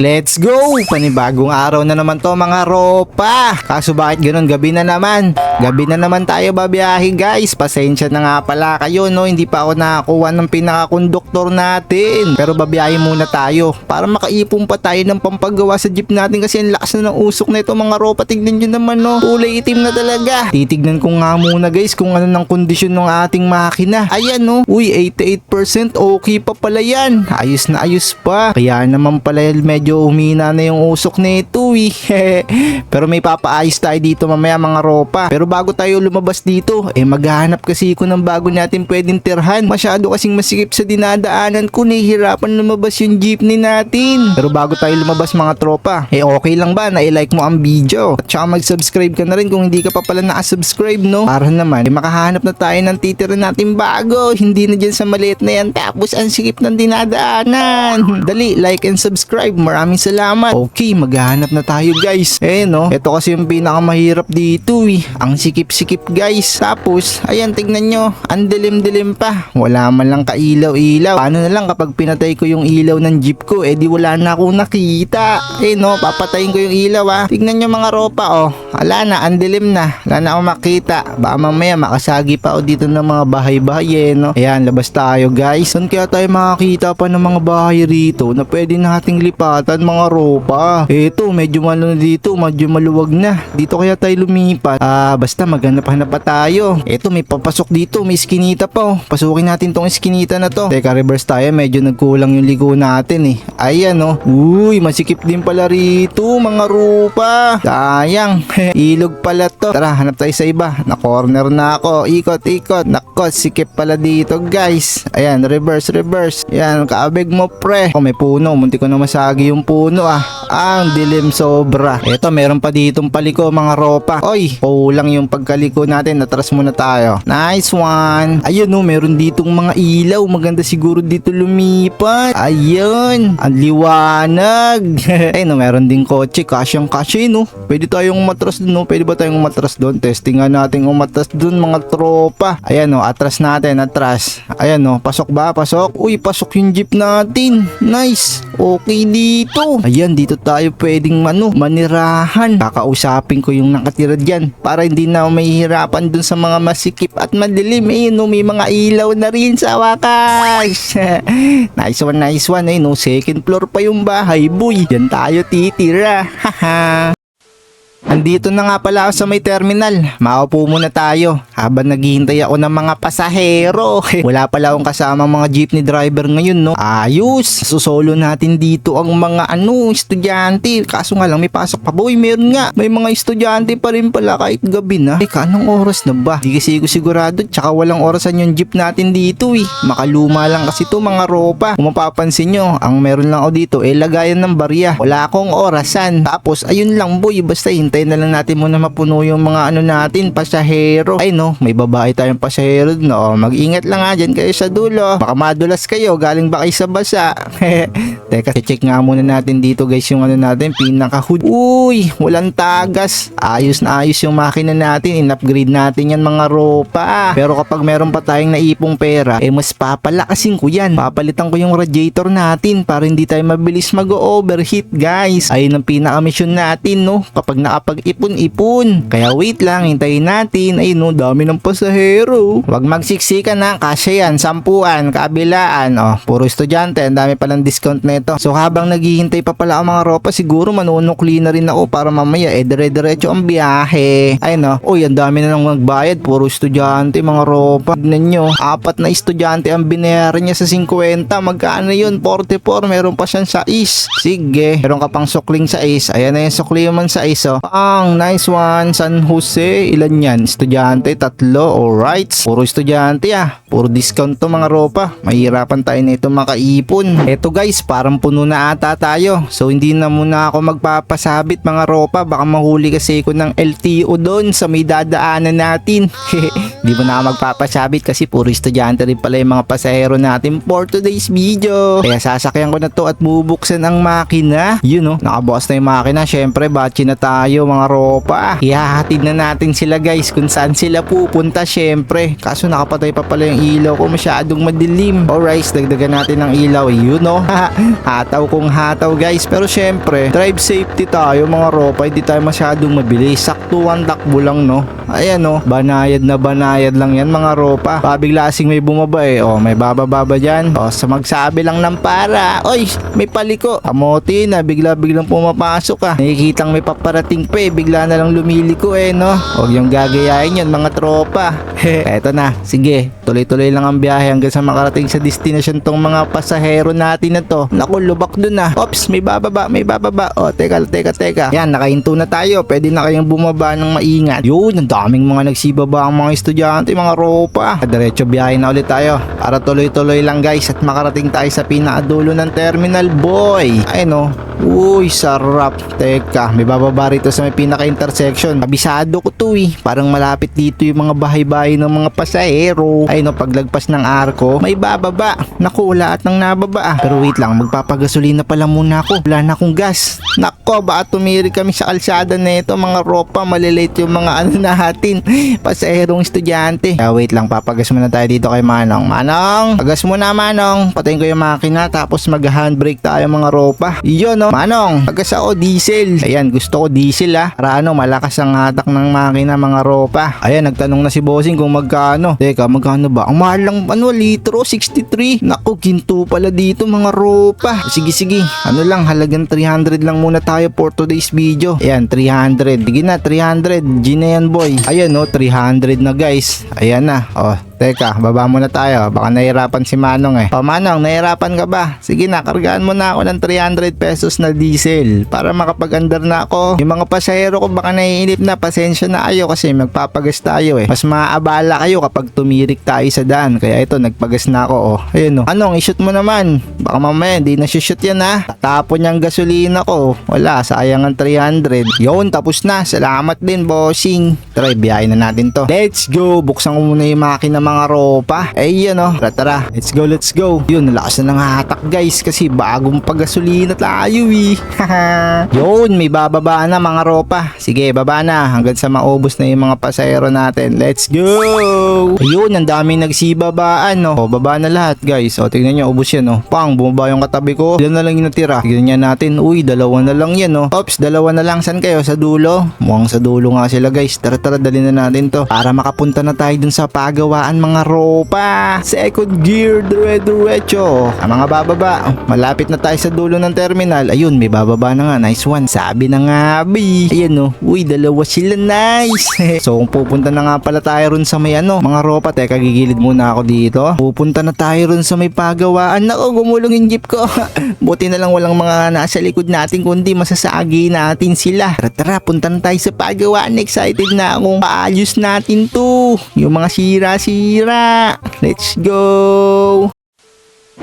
Let's go! Panibagong araw na naman to mga ropa. Kaso bakit ganun? Gabi na naman. Gabi na naman tayo babiyahe guys. Pasensya na nga pala kayo no. Hindi pa ako nakakuha ng pinaka-conductor natin. Pero babiyahe muna tayo. Para makaipon pa tayo ng pampagawa sa jeep natin. Kasi ang lakas na ng usok na ito mga ropa. Tignan nyo naman no. Kulay itim na talaga. Titignan ko nga muna guys kung ano ng kondisyon ng ating makina. Ayan no. Uy 88% okay pa pala yan. Ayos na ayos pa. Kaya naman pala medyo umina na yung usok nito eh. Pero may papaayos tayo dito mamaya mga ropa. Pero bago tayo lumabas dito, eh maghahanap kasi ko ng bago natin pwedeng tirhan. Masyado kasing masikip sa dinadaanan ko, nahihirapan lumabas yung jeepney natin. Pero bago tayo lumabas mga tropa, eh okay lang ba na i-like mo ang video? At saka mag-subscribe ka na rin kung hindi ka pa pala nakasubscribe no? Para naman, eh makahanap na tayo ng titira natin bago. Hindi na dyan sa maliit na yan. Tapos ang sikip ng dinadaanan. Dali, like and subscribe. Maraming salamat. Okay, maghahanap na tayo guys. Eh no, ito kasi yung pinakamahirap dito eh. Ang sikip-sikip guys. Tapos, ayan tignan nyo. Ang dilim-dilim pa. Wala man lang kailaw-ilaw. Paano na lang kapag pinatay ko yung ilaw ng jeep ko, eh di wala na akong nakita. Eh no, papatayin ko yung ilaw ah. Tignan nyo mga ropa oh. Ala na, ang dilim na. Wala na akong makita. Baka mamaya makasagi pa ako dito ng mga bahay-bahay eh no. Ayan, labas tayo guys. Saan kaya tayo makakita pa ng mga bahay rito na pwede nating lipatan mga ropa? Eto, medyo malo na dito. Medyo maluwag na. Dito kaya tayo lumipat. Ah, basta maghanap-hanap pa tayo. Eto, may papasok dito. May skinita pa oh. Pasukin natin tong skinita na to. Teka, reverse tayo. Medyo nagkulang yung ligo natin eh. Ayan oh. Uy, masikip din pala rito mga rupa. Sayang. Ilog pala to. Tara, hanap tayo sa iba. Na corner na ako. Ikot, ikot. Nako, sikip pala dito guys. Ayan, reverse, reverse. Ayan, kaabig mo pre. Oh, may puno. Munti ko na masagi yung puno ah. Ang dilim sobra. Eto, meron pa ditong paliko mga ropa. Oy, kulang yung pagkaliko natin. Natras muna tayo. Nice one. Ayun no, meron ditong mga ilaw. Maganda siguro dito lumipat. Ayun. Ang liwanag. Ay no, meron din kotse. Kasyang kasya no. Pwede tayong umatras dun no. Pwede ba tayong umatras dun? Testing nga natin umatras dun mga tropa. Ayan no, atras natin. Atras. Ayan no, pasok ba? Pasok. Uy, pasok yung jeep natin. Nice. Okay dito. Ayan, dito tayo pwedeng ano, manirahan. Kakausapin ko yung nakatira dyan para hindi na mahihirapan dun sa mga masikip at madilim. Eh, no, may mga ilaw na rin sa wakas. nice one, nice one. Eh, no, second floor pa yung bahay, boy. Yan tayo titira. Haha. Andito na nga pala ako sa may terminal. Maupo muna tayo habang naghihintay ako ng mga pasahero. Wala pala akong kasama mga jeepney driver ngayon, no? Ayos! Susolo natin dito ang mga ano, estudyante. Kaso nga lang may pasok pa. Boy, meron nga. May mga estudyante pa rin pala kahit gabi na. Teka, anong oras na ba? Di kasi ko sigurado. Tsaka walang orasan yung jeep natin dito eh. Makaluma lang kasi to mga ropa. Kung mapapansin nyo, ang meron lang ako dito eh lagayan ng barya. Wala akong orasan. Tapos ayun lang boy, basta hintayin na lang natin muna mapuno yung mga ano natin, pasahero. Ay no, may babae tayong pasahero no. Mag-ingat lang nga dyan kayo sa dulo. Baka madulas kayo, galing ba kayo sa basa? Teka, check nga muna natin dito guys yung ano natin, pinaka-hood. Uy, walang tagas. Ayos na ayos yung makina natin. In-upgrade natin yan mga ropa. Pero kapag meron pa tayong naipong pera, eh mas papalakasin ko yan. Papalitan ko yung radiator natin para hindi tayo mabilis mag-overheat guys. Ayun ang pinaka-mission natin no. Kapag nakapag-ipon-ipon. Kaya wait lang, hintayin natin. Ayun no, dami ng pasahero. Huwag magsiksikan na, kasya yan, sampuan, kabilaan. Oh, puro estudyante, ang dami palang discount na ito. So habang naghihintay pa pala ang mga ropa, siguro manunukli na rin ako para mamaya eh dire-diretso ang biyahe. Ay no, uy, ang dami na nang magbayad, puro estudyante, mga ropa. Tignan nyo, apat na estudyante ang binayaran niya sa 50. Magkano yun? 44, meron pa siyang sa is. Sige, meron ka pang sukling sa is. Ayan na yung sukli man sa is, oh. Ang nice one, San Jose. Ilan yan? Estudyante, tatlo. Alright. Puro estudyante ah. Puro discount to mga ropa. Mahirapan tayo na ito makaipon. Eto guys, parang puno na ata tayo. So hindi na muna ako magpapasabit mga ropa. Baka mahuli kasi ako ng LTO doon sa may dadaanan natin. Di mo na ako magpapasabit kasi puro estudyante rin pala yung mga pasahero natin for today's video. Kaya sasakyan ko na to at bubuksan ang makina. Yun no, nakabukas na yung makina. Syempre, batchi na tayo. Tayo mga ropa. Ihahatid na natin sila guys kung saan sila pupunta syempre. Kaso nakapatay pa pala yung ilaw ko masyadong madilim. Alright, dagdagan natin ng ilaw. Yun no. hataw kong hataw guys. Pero syempre, drive safety tayo mga ropa. Hindi tayo masyadong mabilis. Saktuan takbo lang no. Ayan no. Banayad na banayad lang yan mga ropa. Pabiglasing may bumaba eh. Oh, may bababa dyan. Oh, sa magsabi lang ng para. Oy, may paliko. Kamote na. Bigla-biglang pumapasok ah. Nakikitang may paparating pa eh. Bigla na lang lumiliko eh no. Huwag yung gagayahin yun mga tropa. Eto na. Sige. Tuloy-tuloy lang ang biyahe hanggang sa makarating sa destination tong mga pasahero natin na to. Naku, lubak dun ah. Ops, may bababa, may bababa. O, teka, teka, teka. Yan, nakahinto na tayo. Pwede na kayong bumaba ng maingat. Yun, ang daming mga nagsibaba ang mga estudyante, mga ropa. Diretso biyahe na ulit tayo. Para tuloy-tuloy lang guys at makarating tayo sa pinakadulo ng terminal boy. Ay no. Uy, sarap. Teka, may bababa rito sa may pinaka-intersection. Kabisado ko to eh. Parang malapit dito yung mga bahay-bahay ng mga pasahero. Ay no, paglagpas ng arko, may bababa. Naku, wala at nang nababa ah. Pero wait lang, magpapagasolina pala muna ako. Wala na akong gas. Nako, baka tumiri kami sa kalsada na ito. Mga ropa, malilate yung mga ano natin. Pasaherong estudyante. Kaya wait lang, papagas muna tayo dito kay Manong. Manong, pagas muna Manong. Patayin ko yung makina tapos mag-handbrake tayo mga ropa. Iyon no. Manong, pagas ako diesel. Ayan, gusto ko diesel ah. Para ano, malakas ang hatak ng makina mga ropa. Ayan, nagtanong na si Bossing kung magkano. Teka, magkano ba? Ang mahal lang, ano, litro, 63. Naku, ginto pala dito mga ropa. Sige, sige. Ano lang, halagang 300 lang muna tayo for today's video. Ayan, 300. Sige na, 300. G na yan, boy. Ayan, no, 300 na guys. Ayan na. Oh, Teka, baba muna tayo. Baka nahirapan si Manong eh. O Manong, nahirapan ka ba? Sige na, kargaan mo na ako ng 300 pesos na diesel para makapag-andar na ako. Yung mga pasahero ko baka naiinip na, pasensya na kayo kasi magpapagas tayo eh. Mas maaabala kayo kapag tumirik tayo sa daan. Kaya ito, nagpagas na ako oh. Ayun oh. Anong, ishoot mo naman. Baka mamaya hindi na shoot yan ha. Tatapon yung gasolina ko. Wala, sayang ang 300. Yun, tapos na. Salamat din, bossing. Try, biyahin na natin to. Let's go. Buksan ko muna yung makina mga ropa. Eh, yun oh. Tara, tara. Let's go, let's go. Yun, nalakas na ng hatak guys kasi bagong pagasolina tayo eh. yun, may bababa na mga ropa. Sige, baba na hanggang sa maubos na yung mga pasahero natin. Let's go! Ayun, ang daming nagsibabaan no. O, baba na lahat guys. O, tingnan nyo, ubos yan no. Pang, bumaba yung katabi ko. Ilan na lang yung natira. Tignan nga natin. Uy, dalawa na lang yan no. Ops, dalawa na lang. San kayo? Sa dulo? Mukhang sa dulo nga sila guys. Tara, tara, dali na natin to. Para makapunta na tayo dun sa pagawaan mga ropa. Second gear, dire-diretso. Ang mga bababa. Malapit na tayo sa dulo ng terminal. Ayun, may bababa na nga. Nice one. Sabi na nga, bi. Ayan no. Uy, dalawa sila. Nice. so, kung pupunta na nga pala tayo ron sa may ano, mga ropa. Teka, gigilid muna ako dito. Pupunta na tayo ron sa may pagawaan. Nako, gumulong yung jeep ko. Buti na lang walang mga nasa likod natin kundi masasagi natin sila. Tara, tara, punta na tayo sa pagawaan. Excited na akong paayos natin to. Yung mga sira-sira. Let's go!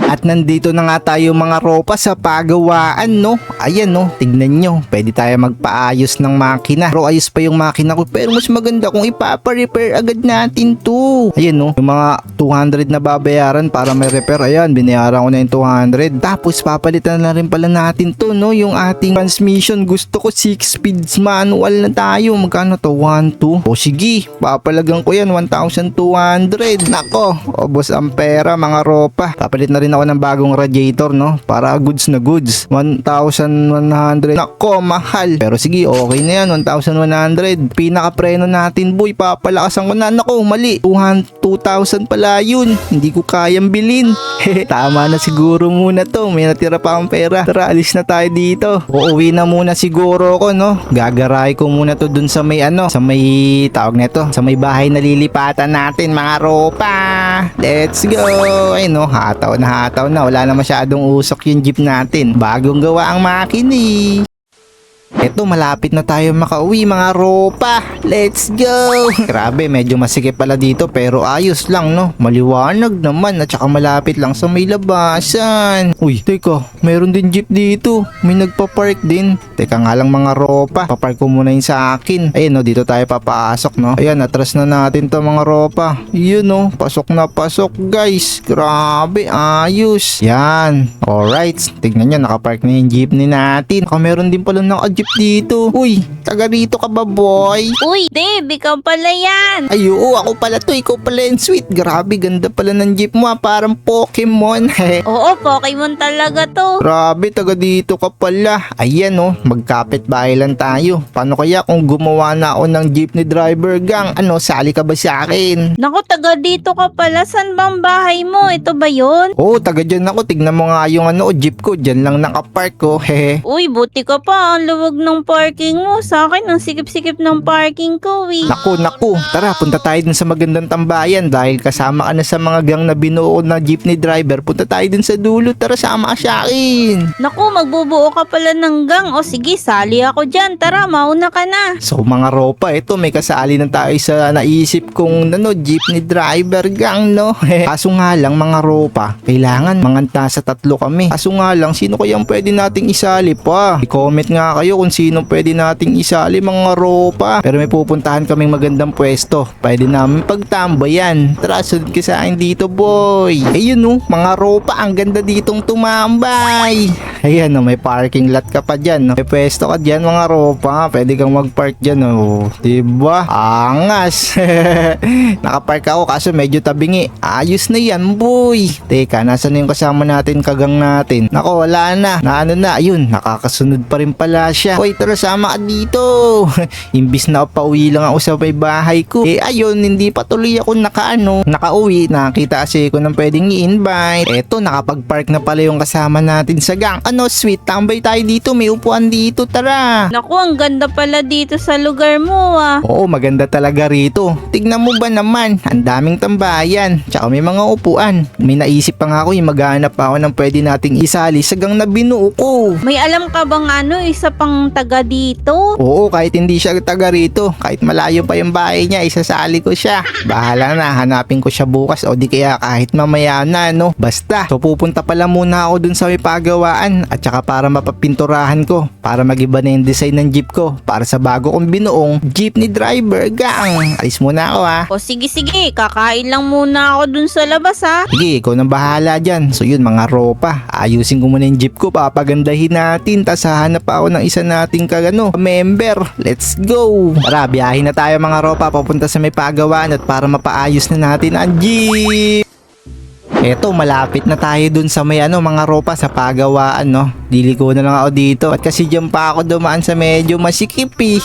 At nandito na nga tayo mga ropa sa pagawaan no. Ayan no, tignan nyo. Pwede tayo magpaayos ng makina. Pero ayos pa yung makina ko. Pero mas maganda kung ipapa-repair agad natin to. Ayan no, yung mga 200 na babayaran para may repair. Ayan, binayaran ko na yung 200. Tapos papalitan na rin pala natin to no. Yung ating transmission. Gusto ko 6 speeds manual na tayo. Magkano to? 1, 2. O sige, papalagan ko yan. 1,200. Nako, obos ang pera mga ropa. Papalit na rin ako ng bagong radiator no? Para goods na goods. 1,100 nako mahal. Pero sige okay na yan. 1,100 pinaka preno natin boy. Papalakasan ko na. Nako mali. 2,000 pala yun. Hindi ko kayang bilhin. Tama na siguro muna to. May natira pa akong pera. Tara alis na tayo dito. Uuwi na muna siguro ko no? Gagaray ko muna to dun sa may ano sa may tawag nito sa may bahay na lilipatan natin mga ropa. Let's go. Ay no hataw na hataw na wala na masyadong usok yung jeep natin. Bagong gawa ang makini Eto, malapit na tayo makauwi mga ropa. Let's go! Grabe, medyo masikip pala dito pero ayos lang no. Maliwanag naman at saka malapit lang sa may labasan. Uy, teka, meron din jeep dito. May nagpa-park din. Teka nga lang mga ropa. Papark ko muna yung sa akin. Ayun no, dito tayo papasok no. Ayan, atras na natin to mga ropa. Yun no, pasok na pasok guys. Grabe, ayos. Yan. Alright, tignan nyo, nakapark na yung jeepney natin. Baka meron din pala naka jeep dito. Uy, taga rito ka ba boy? Uy, Dave, ikaw pala yan. Ay oo, ako pala to, ikaw pala yung sweet. Grabe, ganda pala ng jeep mo ah, parang Pokemon. Oo, Pokemon talaga to. Grabe, taga dito ka pala. Ayan oh, magkapit bahay lang tayo. Paano kaya kung gumawa na ako ng jeepney driver gang? Ano, sali ka ba sa akin? Naku, taga dito ka pala. San bang bahay mo? Ito ba yun? Oo, taga dyan ako. Tignan mo nga yung ano, jeep ko. Dyan lang nakapark ko. Hehe. Uy, buti ka pa. Ang luwag ng parking mo. Sa akin, ang sikip-sikip ng parking ko, eh. Naku, naku. Tara, punta tayo dun sa magandang tambayan dahil kasama ka na sa mga gang na binuo na jeepney driver. Punta tayo dun sa dulo. Tara, sama ka sa akin. Naku, magbubuo ka pala ng gang. O sige, sali ako dyan. Tara, mauna ka na. So mga ropa, ito may kasali na tayo sa naisip kong ano, jeepney driver gang, no? Kaso nga lang mga ropa, kailangan manganta sa tatlo kami. Kaso nga lang, sino kayang pwede nating isali pa? I-comment nga kayo kung sino pwede nating isali mga ropa. Pero may pupuntahan kaming magandang pwesto. Pwede namin pagtambayan. Tara, sunod ka sa akin dito, boy. Ayun no, mga ropa, ang ganda ditong tumambay. Ayan no, may parking lot ka pa dyan. No? May pwesto ka dyan mga ropa. Pwede kang mag-park dyan. Oh. Diba? Angas. Nakapark ako kaso medyo tabingi. Ayos na yan boy. Teka, nasa na yung kasama natin kagang natin? Nako, wala na. Na ano na, ayun, nakakasunod pa rin pala siya. Hoy, tara sama ka dito. Imbis na pauwi lang ako sa may bahay ko. Eh ayun, hindi pa tuloy ako nakaano, nakauwi. Nakita kasi ko ng pwedeng i-invite. Eto, nakapag-park na pala yung kasama natin sa gang. Ano, sweet, tambay tayo dito. May upuan dito, tara. Naku, ang ganda pala dito sa lugar mo, ah. Oo, maganda talaga rito. Tignan mo ba naman, ang daming tambayan. Tsaka may mga upuan. May naisip pa nga ako yung maghanap pa ako ng pwede nating isali sa gang na binuo ko. May alam ka bang ano, isa pang taga dito? Oo, kahit hindi siya taga rito, kahit malayo pa yung bahay niya, isasali ko siya. Bahala na, hanapin ko siya bukas o di kaya kahit mamaya na, no? Basta, so pupunta pala muna ako dun sa may pagawaan at saka para mapapinturahan ko, para magiba na yung design ng jeep ko, para sa bago kong binuong jeepney driver gang. Alis muna ako ha. O sige, sige, kakain lang muna ako dun sa labas, ha. Sige, ikaw nang bahala dyan. So yun, mga ropa. Ayusin ko muna yung jeep ko. Papagandahin natin. Tapos hahanap pa ako ng isa nating kagano, member. Let's go! Tara, biyahin na tayo mga ropa. Papunta sa may pagawaan at para mapaayos na natin ang jeep. Eto, malapit na tayo dun sa may ano, mga ropa sa pagawaan, no? Diliko na lang ako dito. At kasi dyan pa ako dumaan sa medyo masikip, eh.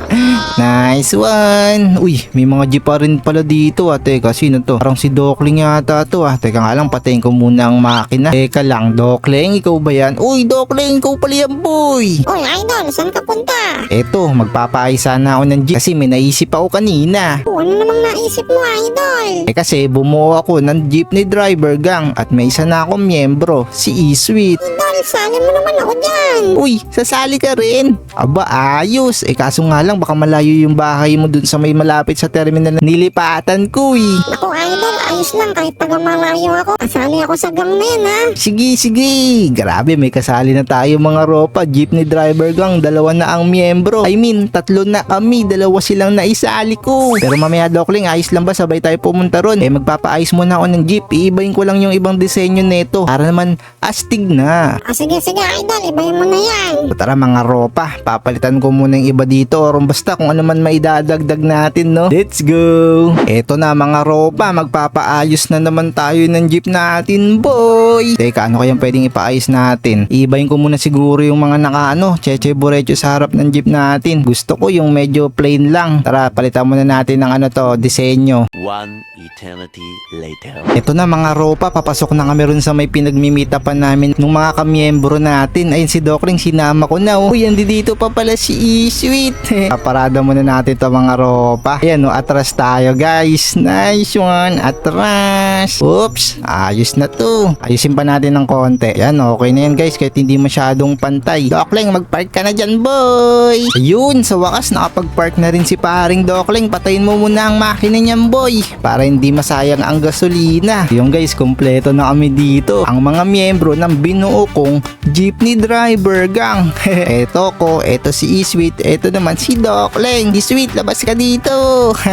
nice one. Uy, may mga jeep pa rin pala dito, ah. Teka, sino to? Parang si Dokling yata to, ah. Teka nga lang, patayin ko muna ang makina. Teka lang, Dokling, ikaw ba yan? Uy, Dokling, ikaw pala yan, boy. Uy, idol, saan ka punta? Eto, magpapaayos sana ako ng jeep kasi may naisip ako kanina. Oh, ano namang naisip mo, idol? Eh kasi bumuo ako ng jeepney driver gang at may isa na akong miyembro, si E-Sweet. Idol, sali mo naman ako dyan. Uy, sasali ka rin. Aba, ayos. Eh kaso nga lang, baka malayo yung bahay mo dun sa may malapit sa terminal na nilipatan ko eh. Ako, idol, ayos lang kahit taga malayo ako. Kasali ako sa gang na yan, ha? Sige, sige. Grabe, may kasali na tayo mga ropa. Jeepney driver gang, dalawa na ang miyembro. I mean, tatlo na kami. Dalawa silang naisali ko. Pero mamaya, Dokling, ayos lang ba? Sabay tayo pumunta ron. Eh, magpapaayos muna ako ng jeep. Iibayin ko lang yung ibang disenyo nito. Para naman, astig na. O, sige, sige, idol, ibayin mo na yan. So, tara mga ropa, papalitan ko muna yung iba dito or basta kung ano man maidadagdag natin, no? Let's go! Eto na mga ropa, magpapaayos na naman tayo ng jeep natin, boy! Teka, ano kayang pwedeng ipaayos natin? Ibayin ko muna siguro yung mga nakaano, cheche burecho sa harap ng jeep natin. Gusto ko yung medyo plain lang. Tara, palitan muna natin ng ano to, disenyo. One eternity later. Ito na mga ropa, papasok na kami ron sa may pinagmimita pa namin ng mga kamiyembro natin. Ayun si Dokling, sinama ko na. Oh. Uy, andi dito pa pala si E-Sweet. Paparada muna natin to mga ropa. Ayan, no, atras tayo guys. Nice one, atras. Oops, ayos na to. Ayusin pa natin ng konti. Yan, okay na yan guys, kahit hindi masyadong pantay. Dokling, magpark ka na dyan, boy. Ayun, sa wakas nakapag-park na rin si paring Dokling. Patayin mo muna ang makina niyan, boy. Para hindi masayang ang gasolina. Yung guys, kompleto na kami dito. Ang mga miyembro ng binuo kong jeepney driver gang. eto ko, eto si E-Sweet, eto naman si Dokling. E-Sweet, labas ka dito.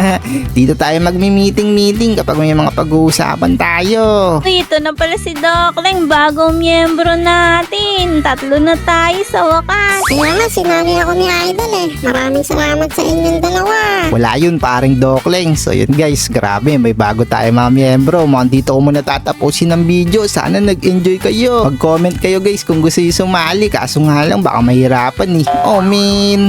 dito tayo magmi-meeting-meeting kapag may mga pag-uusapan tayo. Ito na pala si Dokling, bagong miyembro natin. Tatlo na tayo sa wakas. Kaya nga, sinali ako ni Idol eh. Maraming salamat sa inyong dalawa. Wala yun, paring Dokling. So yun guys, grabe, may bago tayo mga miyembro. Mga dito ko muna tatapusin ng video. Sana nag-enjoy kayo. Mag-comment kayo guys kung gusto nyo sumali. Kaso nga lang, baka mahirapan eh. Oh, min.